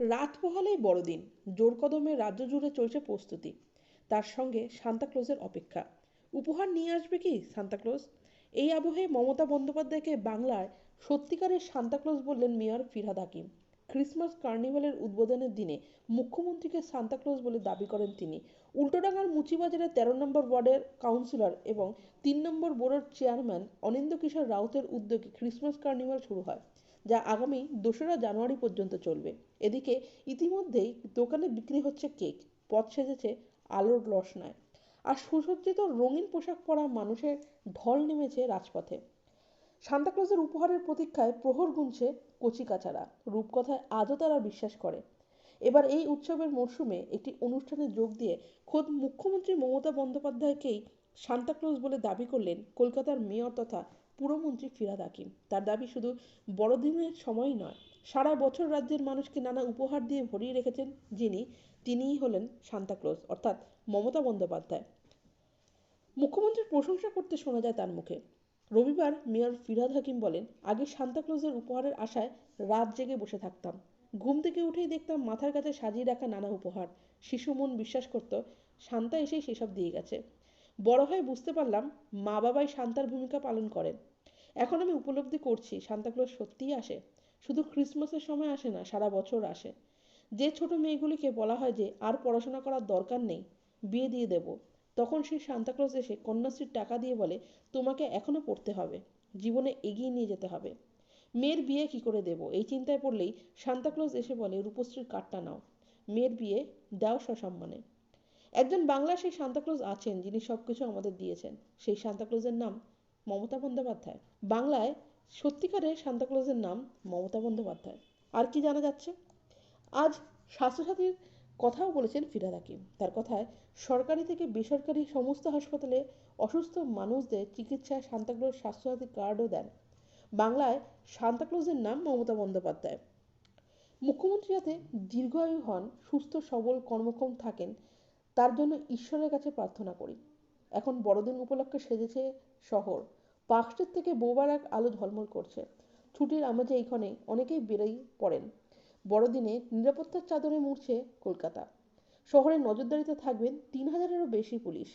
রাত পোহালেই বড়দিন। জোর কদমে রাজ্য জুড়ে চলছে প্রস্তুতি। তার সঙ্গে সান্তাক্লজের অপেক্ষা। উপহার নিয়ে আসবে কি সান্তাক্লজ এই আবহে মমতা বন্দ্যোপাধ্যায়কে বাংলার সত্যিকারের সান্তাক্লজ বললেন মেয়র ফিরহাদ হাকিম। ক্রিসমাস কার্নিভালের উদ্বোধনের দিনে মুখ্যমন্ত্রীকে সান্তাক্লজ বলে দাবি করেন তিনি। উল্টোডাঙ্গার মুচিবাজারের তেরো নম্বর ওয়ার্ডের কাউন্সিলর এবং তিন নম্বর বোর্ডের চেয়ারম্যান অনিন্দ কিশোর রাউতের উদ্যোগে ক্রিসমাস কার্নিভাল শুরু হয়। যা আগামী দোসরা জানুয়ারি পর্যন্ত চলবে। এদিকে ইতিমধ্যেই দোকানে বিক্রি হচ্ছে কেক, পথ সেজেছে আলোর রসনায়। আর সুসজ্জিত রঙিন পোশাক পরা মানুষের ঢল নেমেছে রাজপথে। সান্তাক্লজের উপহারের প্রতীক্ষায় প্রহর গুনছে কচিকাচারা, রূপকথায় আজও তারা বিশ্বাস করে। এবার এই উৎসবের মরশুমে একটি অনুষ্ঠানে যোগ দিয়ে খোদ মুখ্যমন্ত্রী মমতা বন্দ্যোপাধ্যায়কেই সান্তাক্লজ বলে দাবি করলেন কলকাতার মেয়র তথা পুরমন্ত্রী ফিরাদ হাকিম। তার দাবি শুধু বড়দিনের সময় নয়, সারা বছর রাজ্যের মানুষকে নানা উপহার দিয়ে ভরিয়ে রেখেছেন যিনি, তিনিই হলেন সান্তাক্লজ অর্থাৎ মমতা বন্দ্যোপাধ্যায়। মুখ্যমন্ত্রীর প্রশংসা করতে শোনা যায় তার মুখে। রবিবার মেয়র ফিরাদ হাকিম বলেন, আগে সান্তাক্লজের উপহারের আশায় রাত জেগে বসে থাকতাম। ঘুম থেকে উঠেই দেখতাম মাথার কাছে সাজিয়ে রাখা নানা উপহার। শিশু মন বিশ্বাস করত শান্তা এসেই সেসব দিয়ে গেছে। বড় হয়ে বুঝতে পারলাম মা বাবাই শান্তার ভূমিকা পালন করেন। এখন আমি উপলব্ধি করছি সান্তাক্লজ সত্যিই আসে। শুধু ক্রিসমাসের সময় আসে না, সারা বছর আসে। যে ছোট মেয়েগুলিকে বলা হয় যে আর পড়াশোনা করার দরকার নেই, বিয়ে দিয়ে দেব। তখন সেই সান্তাক্লজ এসে কন্যাশ্রীর টাকা দিয়ে বলে, তোমাকে এখনও পড়তে হবে। জীবনে এগিয়ে নিয়ে যেতে হবে। মেয়ের বিয়ে কি করে দেব? এই চিন্তায় পড়লেই সান্তাক্লজ এসে বলে, রূপশ্রীর কাঠটা নাও। মেয়ের বিয়ে দাও সসম্মানে একজন বাংলা সেই সান্তাক্লজ আছেন যিনি সবকিছু আমাদের দিয়েছেন। সেই সান্তাক্লজের নাম মমতা বন্দ্যোপাধ্যায়। বাংলায় সত্যিকারের সান্তাক্লজের নাম মমতা বন্দ্যোপাধ্যায়। আর কি জানা যাচ্ছে? আজ স্বাস্থ্যসাথীর কথাও বলেছেন ফিরাদ হাকিম। তার কথায়, সরকারি থেকে বেসরকারি সমস্ত হাসপাতালে অসুস্থ মানুষদের চিকিৎসায় সান্তাক্লজ স্বাস্থ্যসাথী কার্ডও দেন। বাংলায় সান্তাক্লজের নাম মমতা বন্দ্যোপাধ্যায়। মুখ্যমন্ত্রী যাতে দীর্ঘায়ু হন, সুস্থ সবল কর্মক্ষম থাকেন তার জন্য ঈশ্বরের কাছে প্রার্থনা করি। এখন বড়দিন উপলক্ষে সেজেছে শহর। পার্কস্ট্রিট থেকে বোবার এক আলো ঝলমল করছে। ছুটির আমেজে এইখানে অনেকেই বেরোয় পড়েন। বড়দিনে নিরাপত্তার চাদরে মুড়ছে কলকাতা। শহরের নজরদারিতে থাকবেন তিন হাজারেরও বেশি পুলিশ।